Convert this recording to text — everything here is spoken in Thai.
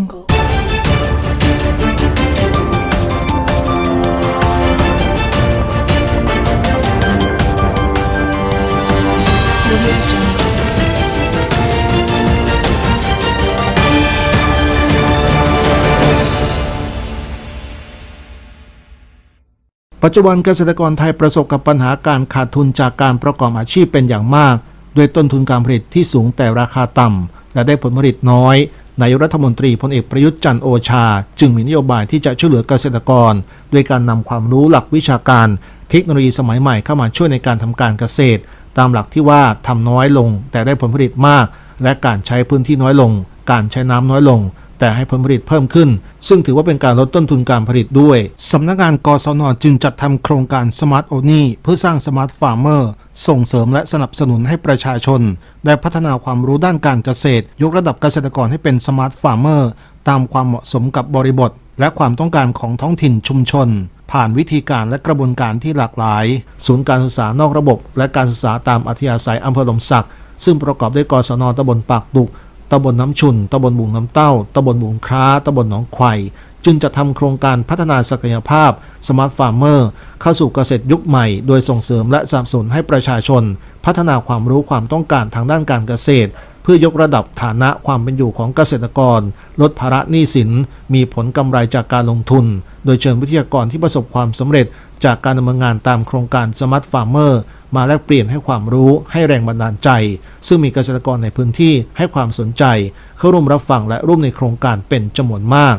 jungle. Jungle. ปัจจุบันเกษตรกรไทยประสบกับปัญหาการขาดทุนจากการประกอบอาชีพเป็นอย่างมาก ด้วยต้นทุนการผลิตที่สูงแต่ราคาต่ำและได้ผลผลิตน้อย นายกรัฐมนตรีพลเอกประยุทธ์จันโอชา จึงมีนโยบายที่จะช่วยเหลือเกษตรกรด้วยการนำความรู้หลักวิชาการ เทคโนโลยีสมัยใหม่เข้ามาช่วยในการทำการเกษตร ตามหลักที่ว่าทำน้อยลง แต่ได้ผลผลิตมาก และการใช้พื้นที่น้อยลง การใช้น้ำน้อยลง แต่ให้ผลผลิตเพิ่มขึ้น ซึ่งถือว่าเป็นการลดต้นทุนการผลิตด้วย สำนักงานกศนจึงจัดทำโครงการ Smart o n i เพื่อสร้าง Smart Farmer ส่งเสริมและสนับสนุนให้ประชาชน ได้พัฒนาความรู้ด้านการเกษตร ยกระดับเกษตรกรให้เป็น Smart Farmer ตามความเหมาะสมกับบริบท และความต้องการของท้องถิ่นชุมชน ผ่านวิธีการและกระบวนการที่หลากหลาย ศูนย์การศึกษานอกระบบ และการศึกษาตามอัธยาศัยอำเภอหลมสักซึ่งประกอบด้วยกศนตำบลปากดุก ตำบลน้ำชุน ตำบลบุงน้ำเต้า ตำบลบุงคร้า ตำบลหนองไข่จึงจะทำโครงการพัฒนาศักยภาพสมาร์ทฟาร์มเมอร์เข้าสู่เกษตรยุคใหม่ โดยส่งเสริมและสนับสนุนให้ประชาชน พัฒนาความรู้ความต้องการทางด้านการเกษตร เพื่อยกระดับฐานะความเป็นอยู่ของเกษตรกร ลดภาระหนี้สิน มีผลกำไรจากการลงทุน โดยเชิญวิทยากรที่ประสบความสำเร็จจากการดำเนินงานตามโครงการ Smart Farmer มาแลกเปลี่ยนให้ความรู้ให้แรงบันดาลใจ ซึ่งมีเกษตรกรในพื้นที่ให้ความสนใจ เข้าร่วมรับฟังและร่วมในโครงการเป็นจำนวนมาก